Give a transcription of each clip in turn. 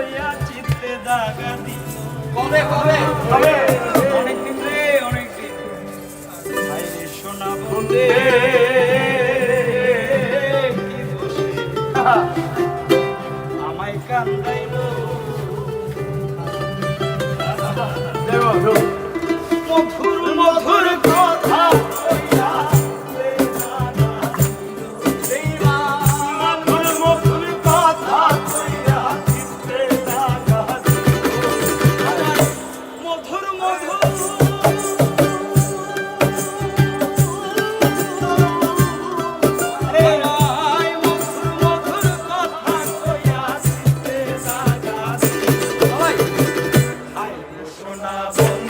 লইয়া চিত্তে দাগা দিল কবে কবে হবে অনেকদিন রে অনেকদিন সোনা কি দোষে আমায় কান্দাইলো মধুর 那春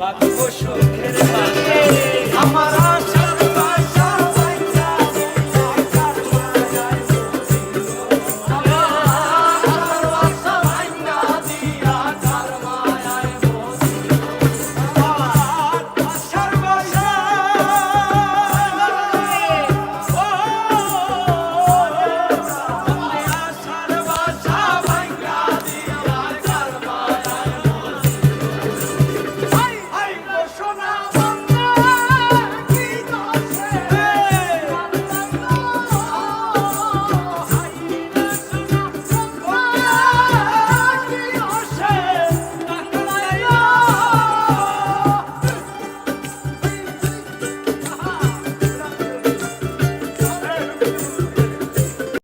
বাঁচবো সুখের আমার